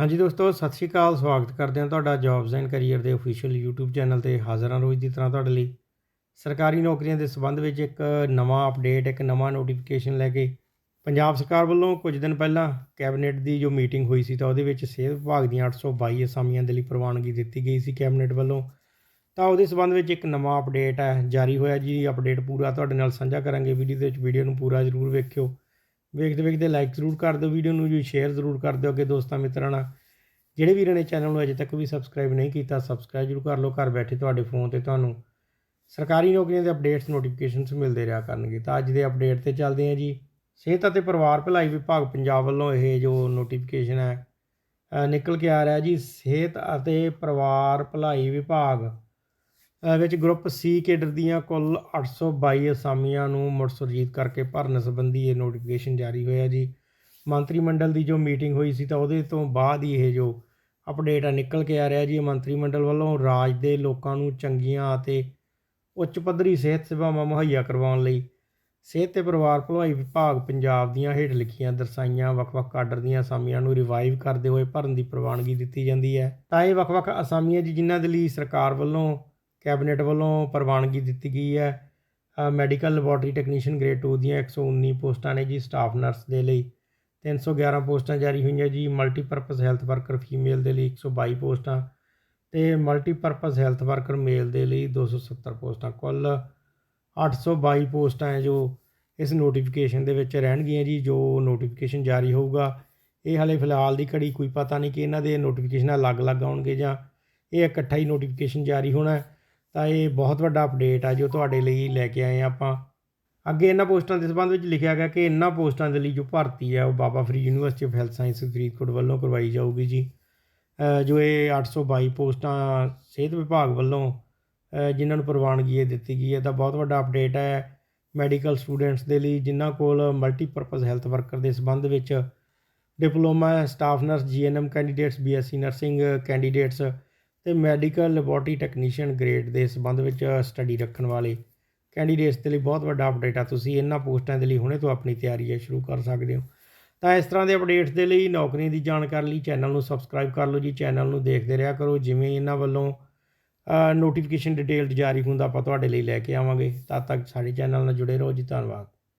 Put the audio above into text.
ਹਾਂਜੀ ਦੋਸਤੋ, ਸਤਿ ਸ਼੍ਰੀ ਅਕਾਲ, ਸਵਾਗਤ ਕਰਦੇ ਹਾਂ ਤੁਹਾਡਾ ਜੌਬਸ ਐਂਡ ਕੈਰੀਅਰ ਦੇ ਅਫੀਸ਼ੀਅਲ YouTube ਚੈਨਲ ਤੇ ਹਾਜ਼ਰ ਹਾਂ ਰੋਜ਼ ਦੀ ਤਰ੍ਹਾਂ ਤੁਹਾਡੇ ਲਈ। ਸਰਕਾਰੀ ਨੌਕਰੀਆਂ ਦੇ ਸੰਬੰਧ ਵਿੱਚ ਇੱਕ ਨਵਾਂ ਅਪਡੇਟ ਇੱਕ ਨਵਾਂ ਨੋਟੀਫਿਕੇਸ਼ਨ ਲੈ ਕੇ ਪੰਜਾਬ ਸਰਕਾਰ ਵੱਲੋਂ ਕੁਝ ਦਿਨ ਪਹਿਲਾਂ ਕੈਬਨਿਟ ਦੀ ਜੋ ਮੀਟਿੰਗ ਹੋਈ ਸੀ ਤਾਂ ਉਹਦੇ ਵਿੱਚ ਸਿਹਤ ਵਿਭਾਗ ਦੀਆਂ 822 ਅਸਾਮੀਆਂ ਦੇ ਲਈ ਪ੍ਰਵਾਨਗੀ ਦਿੱਤੀ ਗਈ ਸੀ ਕੈਬਨਿਟ ਵੱਲੋਂ। ਤਾਂ ਉਹਦੇ ਸੰਬੰਧ ਵਿੱਚ ਇੱਕ ਨਵਾਂ ਅਪਡੇਟ ਹੈ, ਜਾਰੀ ਹੋਇਆ ਜੀ ਅਪਡੇਟ ਪੂਰਾ ਤੁਹਾਡੇ ਨਾਲ ਸਾਂਝਾ ਕਰਾਂਗੇ। ਵੀਡੀਓ ਦੇ ਵਿੱਚ ਵੀਡੀਓ ਨੂੰ ਪੂਰਾ ਜ਼ਰੂਰ ਵੇਖਿਓ। ਵੇਖਦੇ ਵੇਖਦੇ ਲਾਈਕ ਜ਼ਰੂਰ ਕਰ ਦਿਓ ਵੀਡੀਓ ਨੂੰ ਜੀ ਸ਼ੇਅਰ ਜ਼ਰੂਰ ਕਰ ਦਿਓ ਅੱਗੇ ਦੋਸਤਾਂ ਮਿੱਤਰਾਂ ਨਾਲ। ਜਿਹੜੇ ਵੀਰਾਂ ਨੇ ਚੈਨਲ ਨੂੰ ਅਜੇ ਤੱਕ ਵੀ ਸਬਸਕ੍ਰਾਈਬ ਨਹੀਂ ਕੀਤਾ ਸਬਸਕ੍ਰਾਈਬ ਜ਼ਰੂਰ ਕਰ ਲਓ, ਘਰ ਬੈਠੇ ਤੁਹਾਡੇ ਫੋਨ ਤੇ ਤੁਹਾਨੂੰ ਸਰਕਾਰੀ ਨੌਕਰੀਆਂ ਦੇ ਅਪਡੇਟਸ ਨੋਟੀਫਿਕੇਸ਼ਨਸ ਮਿਲਦੇ ਰਿਹਾ ਕਰਨਗੇ। ਤਾਂ ਅੱਜ ਦੇ ਅਪਡੇਟ ਤੇ ਚੱਲਦੇ ਹਾਂ ਜੀ। ਸਿਹਤ ਅਤੇ ਪਰਿਵਾਰ ਭਲਾਈ ਵਿਭਾਗ ਪੰਜਾਬ ਵੱਲੋਂ ਇਹ ਜੋ ਨੋਟੀਫਿਕੇਸ਼ਨ ਹੈ ਨਿਕਲ ਕੇ ਆ ਰਿਹਾ ਜੀ। ਸਿਹਤ ਅਤੇ ਪਰਿਵਾਰ ਭਲਾਈ ਵਿਭਾਗ ਵਿੱਚ ਗਰੁੱਪ ਸੀ ਕੇਡਰ ਦੀਆਂ ਕੁੱਲ 822 ਅਸਾਮੀਆਂ ਨੂੰ ਮੁੜ ਸੁਰਜੀਤ ਕਰਕੇ ਭਰਨ ਸੰਬੰਧੀ ਇਹ ਨੋਟੀਫਿਕੇਸ਼ਨ ਜਾਰੀ ਹੋਇਆ ਜੀ। ਮੰਤਰੀ ਮੰਡਲ ਦੀ ਜੋ ਮੀਟਿੰਗ ਹੋਈ ਸੀ ਤਾਂ ਉਹਦੇ ਤੋਂ ਬਾਅਦ ਹੀ ਇਹ ਜੋ ਅਪਡੇਟ ਆ ਨਿਕਲ ਕੇ ਆ ਰਿਹਾ ਜੀ। ਮੰਤਰੀ ਮੰਡਲ ਵੱਲੋਂ ਰਾਜ ਦੇ ਲੋਕਾਂ ਨੂੰ ਚੰਗੀਆਂ ਅਤੇ ਉੱਚ ਪੱਧਰੀ ਸਿਹਤ ਸੇਵਾਵਾਂ ਮੁਹੱਈਆ ਕਰਵਾਉਣ ਲਈ ਸਿਹਤ ਤੇ ਪਰਿਵਾਰ ਭਲਾਈ ਵਿਭਾਗ ਪੰਜਾਬ ਦੀਆਂ ਹੇਠ ਲਿਖੀਆਂ ਦਰਸਾਈਆਂ ਵੱਖ-ਵੱਖ ਕਾਡਰ ਦੀਆਂ ਅਸਾਮੀਆਂ ਨੂੰ ਰਿਵਾਈਵ ਕਰਦੇ ਹੋਏ ਭਰਨ ਦੀ ਪ੍ਰਵਾਨਗੀ ਦਿੱਤੀ ਜਾਂਦੀ ਹੈ। ਤਾਂ ਇਹ ਵੱਖ-ਵੱਖ ਅਸਾਮੀਆਂ ਜੀ, ਜਿਨ੍ਹਾਂ ਦੇ ਲਈ ਸਰਕਾਰ ਵੱਲੋਂ ਕੈਬਨਿਟ ਵੱਲੋਂ ਪ੍ਰਵਾਨਗੀ ਦਿੱਤੀ ਗਈ ਹੈ। ਮੈਡੀਕਲ ਲੈਬੋਰਟਰੀ ਟੈਕਨੀਸ਼ੀਅਨ ਗ੍ਰੇਡ 2 ਦੀਆਂ 119 ਪੋਸਟਾਂ ਨੇ ਜੀ ਸਟਾਫ ਨਰਸ ਦੇ ਲਈ। 311 ਪੋਸਟਾਂ ਜਾਰੀ ਹੋਈਆਂ ਜੀ। ਮਲਟੀਪਰਪਸ ਹੈਲਥ ਵਰਕਰ ਫੀਮੇਲ ਦੇ ਲਈ 122 ਪੋਸਟਾਂ ਤੇ ਮਲਟੀਪਰਪਸ ਹੈਲਥ ਵਰਕਰ ਮੇਲ ਦੇ ਲਈ 270 ਪੋਸਟਾਂ। ਕੁੱਲ 822 ਪੋਸਟਾਂ ਹੈ ਜੋ ਇਸ ਨੋਟੀਫਿਕੇਸ਼ਨ ਦੇ ਵਿੱਚ ਰਹਿਣਗੀਆਂ ਜੀ, ਜੋ ਨੋਟੀਫਿਕੇਸ਼ਨ ਜਾਰੀ ਹੋਊਗਾ। ਇਹ ਹਲੇ ਫਿਲਹਾਲ ਦੀ ਘੜੀ ਕੋਈ ਪਤਾ ਨਹੀਂ ਕਿ ਇਹਨਾਂ ਦੇ ਨੋਟੀਫਿਕੇਸ਼ਨ ਅਲੱਗ-ਅਲੱਗ ਆਉਣਗੇ ਜਾਂ ਇਹ ਇਕੱਠਾ ਹੀ ਨੋਟੀਫਿਕੇਸ਼ਨ ਜਾਰੀ ਹੋਣਾ ਹੈ। ਤਾਂ ਇਹ ਬਹੁਤ ਵੱਡਾ ਅਪਡੇਟ ਆ ਜੋ ਤੁਹਾਡੇ ਲਈ ਲੈ ਕੇ ਆਏ ਹਾਂ ਆਪਾਂ। ਅੱਗੇ ਇਹਨਾਂ ਪੋਸਟਾਂ ਦੇ ਸੰਬੰਧ ਵਿੱਚ ਲਿਖਿਆ ਗਿਆ ਕਿ ਇਹਨਾਂ ਪੋਸਟਾਂ ਦੇ ਲਈ ਜੋ ਭਰਤੀ ਹੈ ਉਹ Baba Farid university of health science Faridkot ਵੱਲੋਂ ਕਰਵਾਈ ਜਾਊਗੀ ਜੀ। ਜੋ ਇਹ 822 ਪੋਸਟਾਂ ਸਿਹਤ ਵਿਭਾਗ ਵੱਲੋਂ ਜਿਨ੍ਹਾਂ ਨੂੰ ਪ੍ਰਵਾਨਗੀ ਇਹ ਦਿੱਤੀ ਗਈ ਹੈ, ਤਾਂ ਬਹੁਤ ਵੱਡਾ ਅਪਡੇਟ ਹੈ ਮੈਡੀਕਲ ਸਟੂਡੈਂਟਸ ਦੇ ਲਈ, ਜਿਨ੍ਹਾਂ ਕੋਲ ਮਲਟੀਪਰਪਸ ਹੈਲਥ ਵਰਕਰ ਦੇ ਸੰਬੰਧ ਵਿੱਚ diploma staff nurse GNM candidates BSc nursing candidates ਤੇ ਮੈਡੀਕਲ ਲੈਬੋਰਟਰੀ ਟੈਕਨੀਸ਼ੀਅਨ ਗ੍ਰੇਡ ਦੇ ਸੰਬੰਧ ਵਿੱਚ ਸਟੱਡੀ ਰੱਖਣ ਵਾਲੇ ਕੈਂਡੀਡੇਟਸ ਦੇ ਲਈ ਬਹੁਤ ਵੱਡਾ ਅਪਡੇਟ ਆ। ਤੁਸੀਂ ਇਹਨਾਂ ਪੋਸਟਾਂ ਦੇ ਲਈ ਹੁਣੇ ਤੋਂ ਆਪਣੀ ਤਿਆਰੀ ਹੈ, ਸ਼ੁਰੂ ਕਰ ਸਕਦੇ ਹੋ। ਤਾਂ ਇਸ ਤਰ੍ਹਾਂ ਦੇ ਅਪਡੇਟਸ ਦੇ ਲਈ ਨੌਕਰੀਆਂ ਦੀ ਜਾਣਕਾਰੀ ਲਈ ਚੈਨਲ ਨੂੰ ਸਬਸਕ੍ਰਾਈਬ ਕਰ ਲਓ ਜੀ। ਚੈਨਲ ਨੂੰ ਦੇਖਦੇ ਰਿਹਾ ਕਰੋ। ਜਿਵੇਂ ਇਹਨਾਂ ਵੱਲੋਂ ਨੋਟੀਫਿਕੇਸ਼ਨ ਡਿਟੇਲ ਜਾਰੀ ਹੁੰਦਾ, ਆਪਾਂ ਤੁਹਾਡੇ ਲਈ ਲੈ ਕੇ ਆਵਾਂਗੇ। ਤਦ ਤੱਕ ਸਾਡੇ ਚੈਨਲ ਨਾਲ ਜੁੜੇ ਰਹੋ ਜੀ। ਧੰਨਵਾਦ।